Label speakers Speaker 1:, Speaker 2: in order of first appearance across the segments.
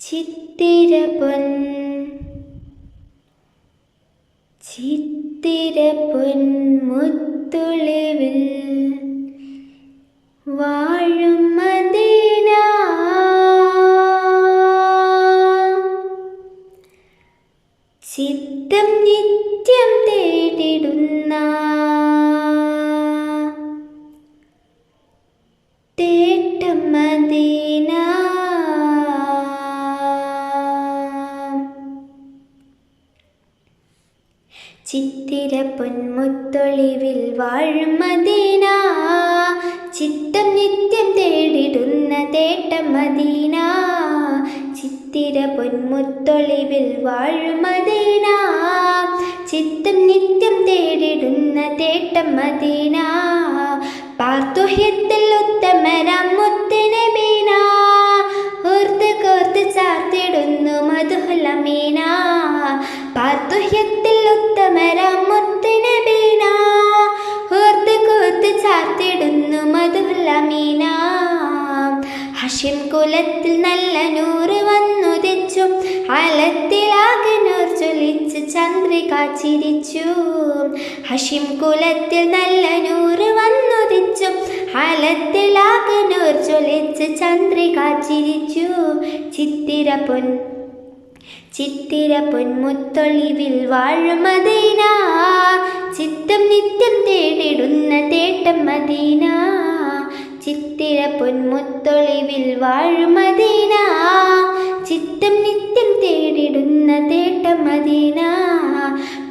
Speaker 1: ചിത്തിര പൊൻ ചിത്തിര പൊന്മുത്തുളിവിൽ വാഴും ചിത്തിര പൊന്മുത്തൊളിവിൽ വാഴും മദീന. ചിത്തം നിത്യം തേടിടുന്ന തേട്ടം മദീന. ചിത്തിര പൊന്മുത്തൊളിവിൽ വാഴും മദീന. ചിത്തം നിത്യം തേടിടുന്ന തേട്ടം മദീന. പാർത്തുഹ്യത്തിൽ ഉത്തമരം മുത്തനബീന ഓർത്ത് കോർത്ത് ചാർത്തിടുന്നു മധുഹുലമീന പാർത്തുഹ്യത്തിൽ ഉത്തമരം മുത്തനബീന ഓർത്ത് കോർത്ത് ചാർത്തിടുന്നു മധുഹുലമീന ഹഷിം കുലത്തിൽ നല്ല നൂറ് വന്നുദിച്ചു അലത്തിലാകെ നൂർ ചൊലിച്ച് ചന്ദ്രിക ചിരിച്ചു. ഹഷിം കുലത്തിൽ നല്ല നൂറ് വന്നുദിച്ചു അലത്തിലാകെ നൂർ ചൊലിച്ച് ചന്ദ്രിക ചിരിച്ചു. ചിത്തിര പൊൻ ചിത്തിര പൊന്മുത്തൊളിവിൽ വാഴും മദീന. ചിത്തം നിത്യം തേടിടുന്ന തേട്ടം മദീന. ചിത്തിര പൊന്മുത്തൊളിവിൽ വാഴും മദീന. ചിത്തം നിത്യം തേടിടുന്ന തേട്ടം മദീന.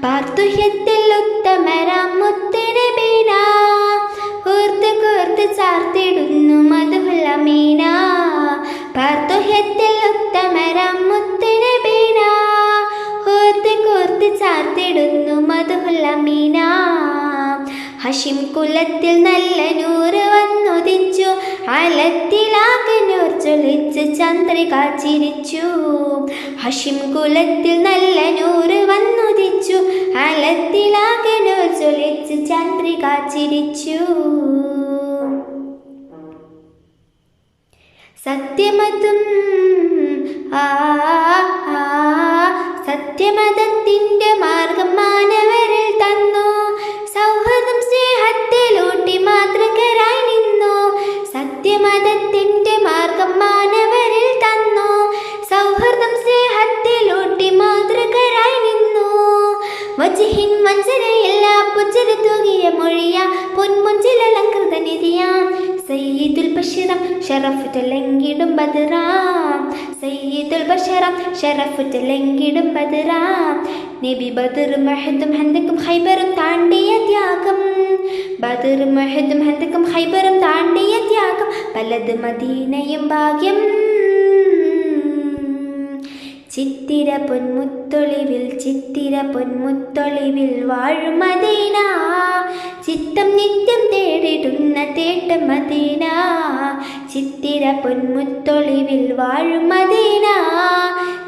Speaker 1: പാർത്തുഹ്യത്തിൽ ഉത്തമരാം മുത്തനബീന ഓർത്ത് കോർത്ത് ചാർത്തിടുന്നു മധുഹുലമീന പാർത്തുഹ്യത്തിൽ ഉത്തമരാം മുത്തനബീന ചാർത്തിടുന്നു മധുഹുലമീന ഹഷിം കുലത്തിൽ നല്ല നൂറ് വന്നുദിച്ചു അലത്തിലാകെ നൂർ ചൊലിച്ച് ചന്ദ്രിക ചിരിച്ചു. ഹഷിം കുലത്തിൽ നല്ല നൂറ് വന്നുദിച്ചു അലത്തിലാകെ നൂർ ചൊലിച്ച് ചന്ദ്രിക ചിരിച്ചു. സത്യമതും ആ, സത്യമതത്തിന്റെ മാർഗം മാനവരിൽ തന്നു. സൗഹൃദം സ്നേഹത്തിലൂട്ടി മാതൃകരായി നിന്നു. സത്യമതത്തിന്റെ മാർഗം മാനവരിൽ തന്നു. സൗഹൃദം സ്നേഹത്തിലൂട്ടി മാതൃകരായി നിന്നു. വജിഹിൻ മഞ്ചരയില്ല പുച്ചരി ബഷീറം ഷറഫുറ്റലെങ്കിടും ബദറാം. സയ്യിദുൽ ബഷീറം ഷറഫുറ്റലെങ്കിടും ബദറാം. നബി ബദർ മഹദും ഹന്തക്കും ഹൈബറും താണ്ടിയ ത്യാഗം. ബദർ മഹദും ഹന്തക്കും ഹൈബറും താണ്ടിയ ത്യാഗം. പലത് മദീനയും ഭാഗ്യം. ചിത്തിര പൊന്മുത്തൊളിവിൽ ചിത്തിര പൊന്മുത്തൊളിവിൽ വാഴും ചിത്തം നിത്യം തേടിടുന്ന തേട്ടം മദീന. ചിത്തിര പൊന്മുത്തൊളിവിൽ വാഴും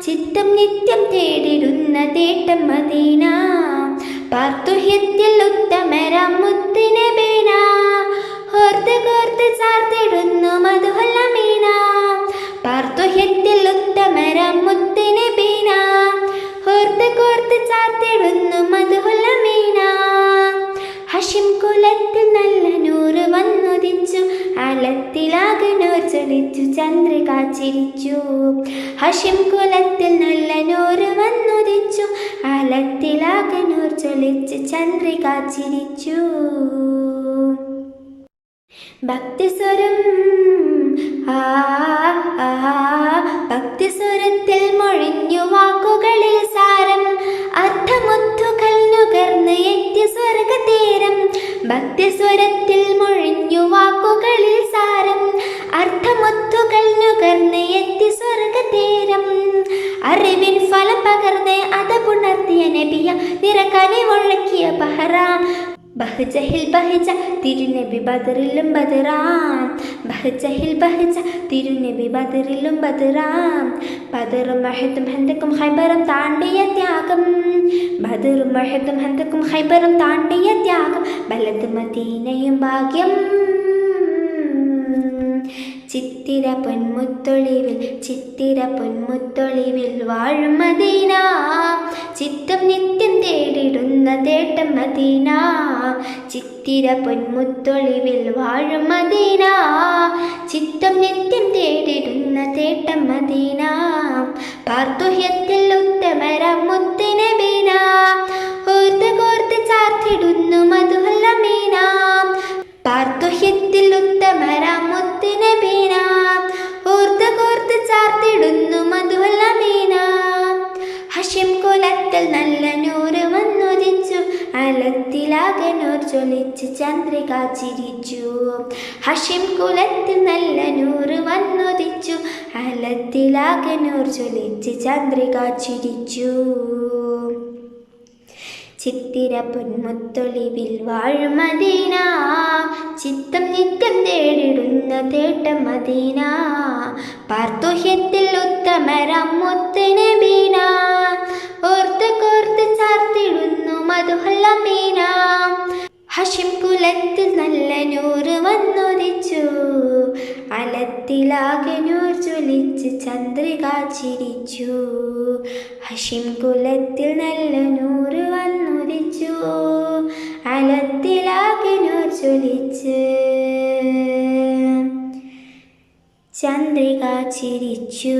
Speaker 1: ചിത്തം നിത്യം തേടിടുന്ന തേട്ടം മദീന. പാർത്തുഹ്യത്തിൽ ഉത്തമരാം മുത്തിനബീന ഓർത്ത് കോർത്ത് ചാർത്തിടുന്നു മധുഹല്ലമീന പാർത്തുഹ്യത്തിൽ ഓർത്ത് കോർത്ത് ചാർത്തിടുന്നു മധുഹല്ലമീന ഹഷിം കുലത്തിൽ നല്ല നൂറ് വന്നുദിച്ചു അലത്തിലാകെ നൂർ ചൊലിച്ചു ചന്ദ്രിക ചിരിച്ചു. ഹഷിം കുലത്തിൽ നല്ല നൂറ് വന്നുദിച്ചു അലത്തിലാകെ നൂർ ചൊലിച്ചു ചന്ദ്രിക ചിരിച്ചു. ഭക്തിസ്വരം ആ, ഭക്തിസ്വരത്തിൽ മൊഴിഞ്ഞു വാക്കുകളിൽ സ്വർഗതീരം അറിവിൻ ഫലം പകർന്ന് അതപുണർത്തിയ നബിയ നിറക്കനെ ഒഴുക്കിയ ബഹറ. ബഹജഹിൽ ബഹജ തിരുനബി ബദറിലും ബദറാം ബഹജഹിൽ ബഹജ തിരുനബി ബദറിലും ബദറാം ബദറും മഹത്തും ഹന്തക്കും ഹൈബറും താണ്ടിയ ത്യാഗം. ബദറും മഹത്തും ഹന്തക്കും ഹൈബറും താണ്ടിയ ത്യാഗം. ബലത് മദീനയും ഭാഗ്യം. ചിത്തിര പൊന്മുത്തൊളിവിൽ ചിത്തിര പൊന്മുത്തൊളിവിൽ വാഴും മദീന. ചിത്തം നിത്യം തേടിടുന്ന തേട്ടം മദീന. ചിത്തിര പൊന്മുത്തൊളിവിൽ വാഴും മദീന. ചിത്തം നിത്യം തേടിടുന്ന തേട്ടം മദീന. പാർത്തുഹ്യത്തിൽ പാർത്തുഹ്യത്തിൽ ഉത്തമരം മുത്തിനബീന ഓർത്ത് കോർത്ത് ചാർത്തിടുന്നു മധുവല്ല മീന. ഹഷിം കുലത്തിൽ നല്ല നൂറ് വന്നുദിച്ചു അലത്തിലാകെ നൂർ ചൊലിച്ച് ചന്ദ്രിക ചിരിച്ചു. ഹഷിം കുലത്തിൽ നല്ല നൂറ് വന്നുദിച്ചു അലത്തിലാകെ നൂർ ചൊലിച്ച് ചന്ദ്രിക ചിരിച്ചു. ചിത്തിര പൊന്മുത്തൊളിവിൽ വാഴും ചിത്തം നിത്യം തേടിടുന്ന തേട്ട മദീന. പാർത്തുഹ്യത്തിൽ ഉത്തമരം മുത്തനബീന ഓർത്ത് കോർത്ത് ചാർത്തിടുന്നു മധുഹല്ല മീന. ഹഷിം കുലത്തിൽ നല്ല നൂറ് വന്നുദിച്ചു അലത്തിലാകെ നൂർ ജ്വലിച്ച് ചന്ദ്രിക ചിരിച്ചു. ഹഷിം കുലത്തിൽ നല്ല നൂറ് വന്നുദിച്ചു അലത്തിലാകനൂർ ജ്വലിച്ച് ചന്ദ്രിക ചിരിച്ചു.